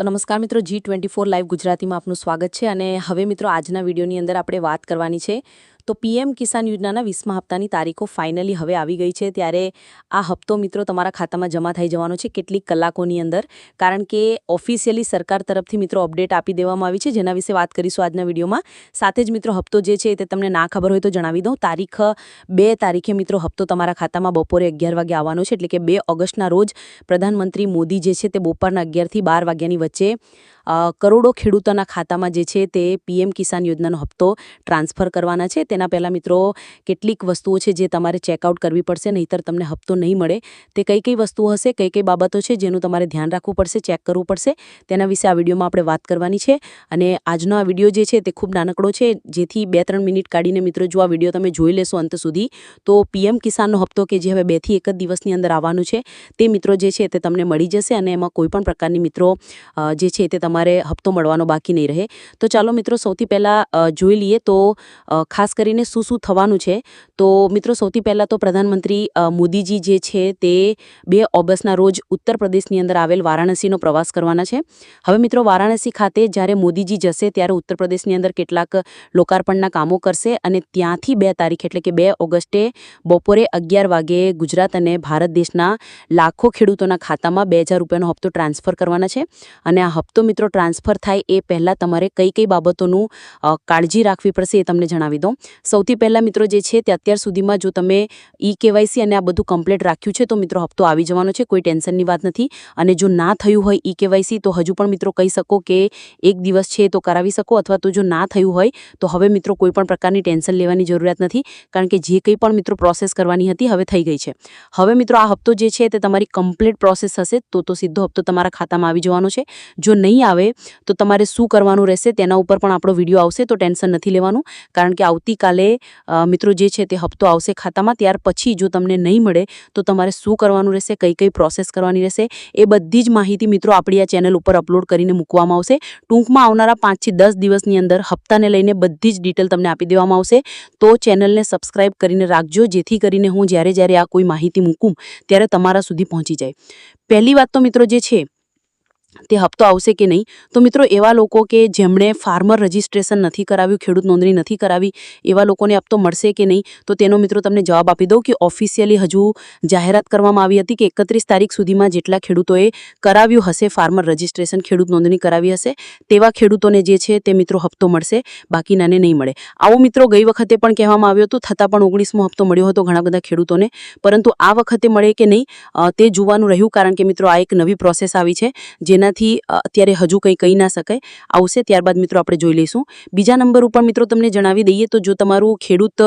તો નમસ્કાર મિત્રો જી ટ્વેન્ટી ફોર લાઈવ ગુજરાતીમાં આપનું સ્વાગત છે અને હવે મિત્રો આજના વિડીયોની અંદર આપણે વાત કરવાની છે. તો પીએમ કિસાન યોજનાના વીસમા હપ્તાની તારીખો ફાઇનલી હવે આવી ગઈ છે. ત્યારે આ હપ્તો મિત્રો તમારા ખાતામાં જમા થઈ જવાનો છે કેટલીક કલાકોની અંદર. કારણ કે ઓફિશિયલી સરકાર તરફથી મિત્રો અપડેટ આપી દેવામાં આવી છે. જેના વિશે વાત કરીશું આજના વિડીયોમાં. સાથે જ મિત્રો હપ્તો જે છે તે તમને ના ખબર હોય તો જણાવી દઉં. તારીખ બે તારીખે મિત્રો હપ્તો તમારા ખાતામાં બપોરે અગિયાર વાગે આવવાનો છે. એટલે કે બે ઓગસ્ટના રોજ પ્રધાનમંત્રી મોદી જે છે તે બપોરના અગિયારથી બાર વાગ્યાની વચ્ચે કરોડો ખેડૂતોના ખાતામાં જે છે તે પીએમ કિસાન યોજનાનો હપ્તો ટ્રાન્સફર કરવાના છે. તેના પહેલાં મિત્રો કેટલીક વસ્તુઓ છે જે તમારે ચેકઆઉટ કરવી પડશે, નહીંતર તમને હપ્તો નહીં મળે. તે કઈ કઈ વસ્તુઓ હશે, કઈ કઈ બાબતો છે જેનું તમારે ધ્યાન રાખવું પડશે, ચેક કરવું પડશે, તેના વિશે આ વિડીયોમાં આપણે વાત કરવાની છે. અને આજનો આ વીડિયો જે છે તે ખૂબ નાનકડો છે, જેથી બે ત્રણ મિનિટ કાઢીને મિત્રો જો આ વીડિયો તમે જોઈ લેશો અંત સુધી, તો પીએમ કિસાનનો હપ્તો કે જે હવે બેથી એક જ દિવસની અંદર આવવાનું છે, તે મિત્રો જે છે તે તમને મળી જશે અને એમાં કોઈપણ પ્રકારની મિત્રો જે છે તે તમારે હપ્તો મળવાનો બાકી નહીં રહે. તો ચાલો મિત્રો સૌથી પહેલાં જોઈ લઈએ તો ખાસ કરીને શું શું થવાનું છે. તો મિત્રો સૌથી પહેલાં તો પ્રધાનમંત્રી મોદીજી જે છે તે બે ઓગસ્ટના રોજ ઉત્તર પ્રદેશની અંદર આવેલ વારાણસીનો પ્રવાસ કરવાના છે. હવે મિત્રો વારાણસી ખાતે જ્યારે મોદીજી જશે ત્યારે ઉત્તર પ્રદેશની અંદર કેટલાક લોકાર્પણના કામો કરશે અને ત્યાંથી બે તારીખ એટલે કે બે ઓગસ્ટે બપોરે અગિયાર વાગે ગુજરાત અને ભારત દેશના લાખો ખેડૂતોના ખાતામાં બે હજાર રૂપિયાનો હપ્તો ટ્રાન્સફર કરવાના છે. અને આ હપ્તો મિત્રો ટ્રાન્સફર થાય એ પહેલાં તમારે કઈ કઈ બાબતોનું કાળજી રાખવી પડશે એ તમને જણાવી દઉં. સૌથી પહેલાં મિત્રો જે છે તે અત્યાર સુધીમાં જો તમે ઈ કેવાયસી અને આ બધું કમ્પ્લીટ રાખ્યું છે તો મિત્રો હપ્તો આવી જવાનો છે, કોઈ ટેન્શનની વાત નથી. અને જો ના થયું હોય ઈ કેવાયસી તો હજુ પણ મિત્રો કહી શકો કે એક દિવસ છે તો કરાવી શકો અથવા તો જો ના થયું હોય તો હવે મિત્રો કોઈ પણ પ્રકારની ટેન્શન લેવાની જરૂરિયાત નથી. કારણ કે જે કંઈ પણ મિત્રો પ્રોસેસ કરવાની હતી હવે થઈ ગઈ છે. હવે મિત્રો આ હપ્તો જે છે તે તમારી કમ્પ્લીટ પ્રોસેસ હશે તો તો સીધો હપ્તો તમારા ખાતામાં આવી જવાનો છે. જો નહીં આવે તો તમારે શું કરવાનું રહેશે તેના ઉપર પણ આપણો વીડિયો આવશે તો ટેન્શન નથી લેવાનું. કારણ કે આવતીકાલે મિત્રો જે છે તે હપ્તો આવશે ખાતામાં, ત્યાર પછી જો તમને નહીં મળે તો તમારે શું કરવાનું રહેશે, કઈ કઈ પ્રોસેસ કરવાની રહેશે, એ બધી જ માહિતી મિત્રો આપણી આ ચેનલ ઉપર અપલોડ કરીને મૂકવામાં આવશે. ટૂંકમાં આવનારા પાંચથી દસ દિવસની અંદર હપ્તાને લઈને બધી જ ડિટેલ તમને આપી દેવામાં આવશે. તો ચેનલને સબસ્ક્રાઈબ કરીને રાખજો, જેથી કરીને હું જ્યારે જ્યારે આ કોઈ માહિતી મૂકું, ત્યારે તમારા સુધી પહોંચી જાય. પહેલી વાત તો મિત્રો જે છે તે હપ્તો આવશે કે નહીં? તો મિત્રો, એવા લોકો કે જેમણે ફાર્મર રજિસ્ટ્રેશન નથી કરાવ્યું, ખેડૂત નોંધણી નથી કરાવી, એવા લોકોને હપ્તો મળશે કે નહીં? તો તેનો મિત્રો તમને જવાબ આપી દઉં કે ઓફિશિયલી હજુ જાહેરાત કરવામાં આવી હતી કે એકત્રીસ તારીખ સુધીમાં જેટલા ખેડૂતોએ કરાવ્યું હશે ફાર્મર રજિસ્ટ્રેશન ખેડૂત નોંધણી કરાવી હશે, તેવા ખેડૂતોને જે છે તે મિત્રો હપ્તો મળશે બાકીનાને નહીં મળે. આવું મિત્રો, ગઈ વખતે પણ કહેવામાં આવ્યું હતું, થતાં પણ ઓગણીસમો હપ્તો મળ્યો હતો ઘણા બધા ખેડૂતોને, પરંતુ આ વખતે મળે કે નહીં તે જોવાનું રહ્યું કારણ કે મિત્રો આ એક નવી પ્રોસેસ આવી છે, જેનાથી અ, અત્યારે હજુ કંઈ કહી ના શકાય. આવશે ત્યારબાદ મિત્રો આપણે જોઈ લઈશું. બીજા નંબર ઉપર મિત્રો તમને જણાવી દઈએ તો જો તમારું ખેડૂત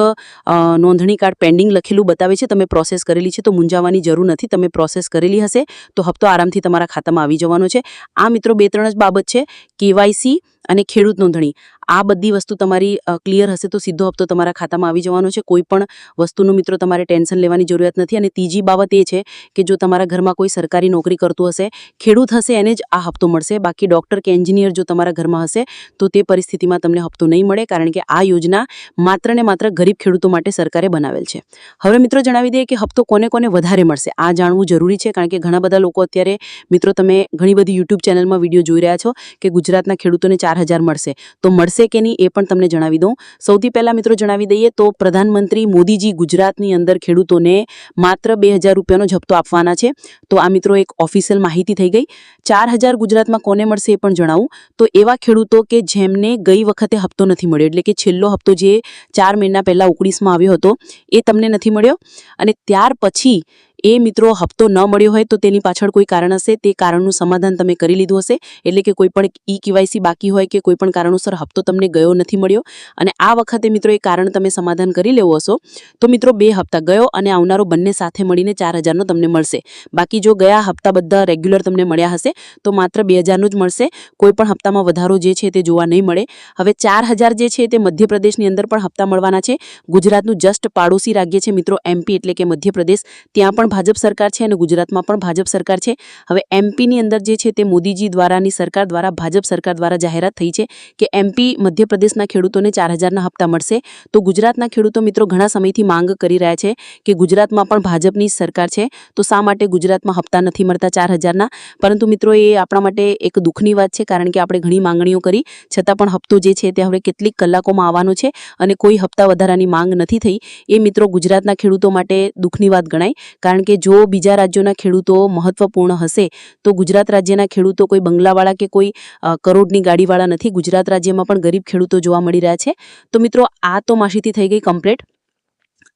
નોંધણી કાર્ડ પેન્ડિંગ લખેલું બતાવે છે તમે પ્રોસેસ કરેલી છે તો મૂંઝાવાની જરૂર નથી. તમે પ્રોસેસ કરેલી હશે તો હપ્તો આરામથી તમારા ખાતામાં આવી જવાનો છે. આ મિત્રો બે ત્રણ જ બાબત છે. કેવાયસી અને ખેડૂત નોંધણી. આ બધી વસ્તુ તમારી ક્લિયર હશે તો સીધો હપ્તો તમારા ખાતામાં આવી જવાનો છે. કોઈ પણ વસ્તુનું મિત્રો તમારે ટેન્શન લેવાની જરૂરિયાત નથી. અને ત્રીજી બાબત એ છે કે જો તમારા ઘરમાં કોઈ સરકારી નોકરી કરતું હશે, ખેડૂત હશે એને જ આ હપ્તો મળશે. બાકી ડૉક્ટર કે એન્જિનિયર જો તમારા ઘરમાં હશે, તો તે પરિસ્થિતિમાં તમને હપ્તો નહીં મળે કારણ કે આ યોજના માત્ર ને માત્ર ગરીબ ખેડૂતો માટે સરકારે બનાવેલ છે. હવે મિત્રો જણાવી દઈએ કે હપ્તો કોને કોને વધારે મળશે? આ જાણવું જરૂરી છે કારણ કે ઘણા બધા લોકો અત્યારે મિત્રો તમે ઘણી બધી યુટ્યુબ ચેનલમાં વીડિયો જોઈ રહ્યા છો કે ગુજરાતના ખેડૂતોને ચાર હજાર મળશે. તો મળશે કે નહીં એ પણ તમને જણાવી દઉં. સૌથી પહેલાં મિત્રો જણાવી દઈએ તો પ્રધાનમંત્રી મોદીજી ગુજરાતની અંદર ખેડૂતોને માત્ર બે હજાર રૂપિયાનો જપ્તો આપવાના છે. તો આ મિત્રો એક ઓફિશિયલ માહિતી થઈ ગઈ. ચાર હજાર ગુજરાતમાં કોને મળશે એ પણ જણાવું. તો એવા ખેડૂતો કે જેમને ગઈ વખતે હપ્તો નથી મળ્યો, એટલે કે છેલ્લો હપ્તો જે ચાર મહિના પહેલાં ઓગણીસમાં આવ્યો હતો, એ તમને નથી મળ્યો. અને ત્યાર પછી એ મિત્રો હપ્તો ન મળ્યો હોય તો તેની પાછળ કોઈ કારણ હશે? તે કારણનું સમાધાન તમે કરી લીધું હશે? એટલે કે કોઈ પણ ઈ કેવાયસી બાકી હોય કે કોઈ પણ કારણોસર હપ્તો તમને ગયો નથી મળ્યો? અને આ વખતે મિત્રો એ કારણ તમે સમાધાન કરી લેવો હશો? તો મિત્રો બે હપ્તા ગયો અને આવનારો બંને સાથે મળીને ચાર હજારનો તમને મળશે. બાકી જો ગયા હપ્તા બધા રેગ્યુલર તમને મળ્યા હશે, તો માત્ર બે હજારનું જ મળશે. કોઈ પણ હપ્તામાં વધારો જે છે તે જોવા નહીં મળે. હવે ચાર હજાર જે છે તે મધ્યપ્રદેશની અંદર પણ હપ્તા મળવાના છે. ગુજરાતનું જસ્ટ પાડોશી રાજ્ય છે મિત્રો એમપી એટલે કે મધ્યપ્રદેશ. ત્યાં પણ ભાજપ સરકાર છે અને ગુજરાતમાં પણ ભાજપ સરકાર છે. હવે એમપીની અંદર જે છે તે મોદીજી દ્વારાની સરકાર દ્વારા, ભાજપ સરકાર દ્વારા જાહેરાત થઈ છે કે એમપી મધ્યપ્રદેશના ખેડૂતોને ચાર હજારના હપ્તા મળશે. તો ગુજરાતના ખેડૂતો મિત્રો ઘણા સમયથી માંગ કરી રહ્યા છે કે ગુજરાતમાં પણ ભાજપની સરકાર છે. તો શા માટે ગુજરાતમાં હપ્તા નથી મળતા ચાર હજારના? પરંતુ મિત્રો, એ આપણા માટે એક દુઃખની વાત છે કારણ કે આપણે ઘણી માંગણીઓ કરી. છતાં પણ હપ્તો જે છે તે હવે કેટલીક કલાકોમાં આવવાનો છે અને કોઈ હપ્તા વધારાની માંગ નથી થઈ. એ મિત્રો ગુજરાતના ખેડૂતો માટે દુઃખની વાત ગણાય. કારણ કે જો બીજા રાજ્યોના ખેડૂતો મહત્વપૂર્ણ હશે, તો ગુજરાત રાજ્યના ખેડૂતો કોઈ બંગલાવાળા કે કોઈ કરોડની ગાડીવાળા નથી. ગુજરાત રાજ્યમાં પણ ગરીબ ખેડૂતો જોવા મળી રહ્યા છે. તો મિત્રો, આ તો માહિતી થઈ ગઈ કમ્પ્લીટ.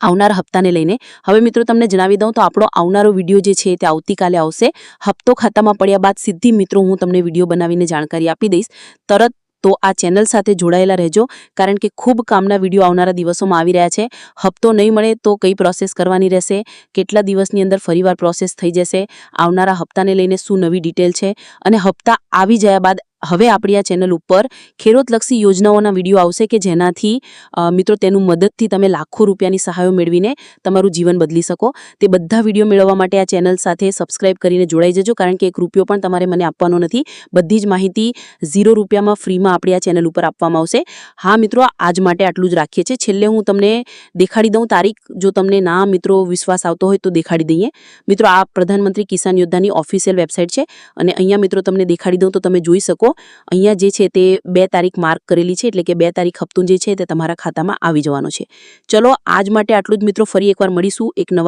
આવનારા હપ્તાને લઈને. હવે મિત્રો, તમને જણાવી દઉં તો આપણો આવનારો વીડિયો જે છે તે આવતીકાલે આવશે. હપ્તો ખાતામાં પડ્યા બાદ સીધી મિત્રો, હું તમને વીડિયો બનાવીને જાણકારી આપી દઈશ. તરત તો આ ચેનલ સાથે જોડાયેલા રહેજો, કારણ કે ખૂબ કામના વીડિયો આવનારા દિવસોમાં આવી રહ્યા છે. હપ્તો નહીં મળે તો કઈ પ્રોસેસ કરવાની રહેશે. કેટલા દિવસની અંદર ફરીવાર પ્રોસેસ થઈ જશે? આવનારા હપ્તાને લઈને શું નવી ડિટેલ છે? અને હપ્તા આવી જયા બાદ હવે આપણી આ ચેનલ ઉપર ખેડૂતલક્ષી યોજનાઓના વીડિયો આવશે કે જેનાથી મિત્રો તેનું મદદથી તમે લાખો રૂપિયાની સહાયો મેળવીને તમારું જીવન બદલી શકો. તે બધા વીડિયો મેળવવા માટે આ ચેનલ સાથે સબસ્ક્રાઇબ કરીને જોડાઈ જજો, કારણ કે એક રૂપિયો પણ તમારે મને આપવાનો નથી. બધી જ માહિતી ઝીરો રૂપિયામાં ફ્રીમાં આપણી આ ચેનલ ઉપર આપવામાં આવશે. હા, મિત્રો, આજ માટે આટલું જ રાખીએ છીએ. છેલ્લે હું તમને દેખાડી દઉં તારીખ. જો તમને ના, મિત્રો, વિશ્વાસ આવતો હોય તો દેખાડી દઈએ. મિત્રો, આ પ્રધાનમંત્રી કિસાન યોદ્ધાની ઓફિશિયલ વેબસાઇટ છે અને અહીંયા, મિત્રો, તમને દેખાડી દઉં તો તમે જોઈ શકો. અહીંયા જે છે તે બે તારીખ માર્ક કરેલી છે, એટલે કે બે તારીખ હપ્તું જે છે તે તમારા ખાતામાં આવી જવાનો છે. ચલો, આજ માટે આટલું જ મિત્રો, ફરી એકવાર મળીશું એક નવા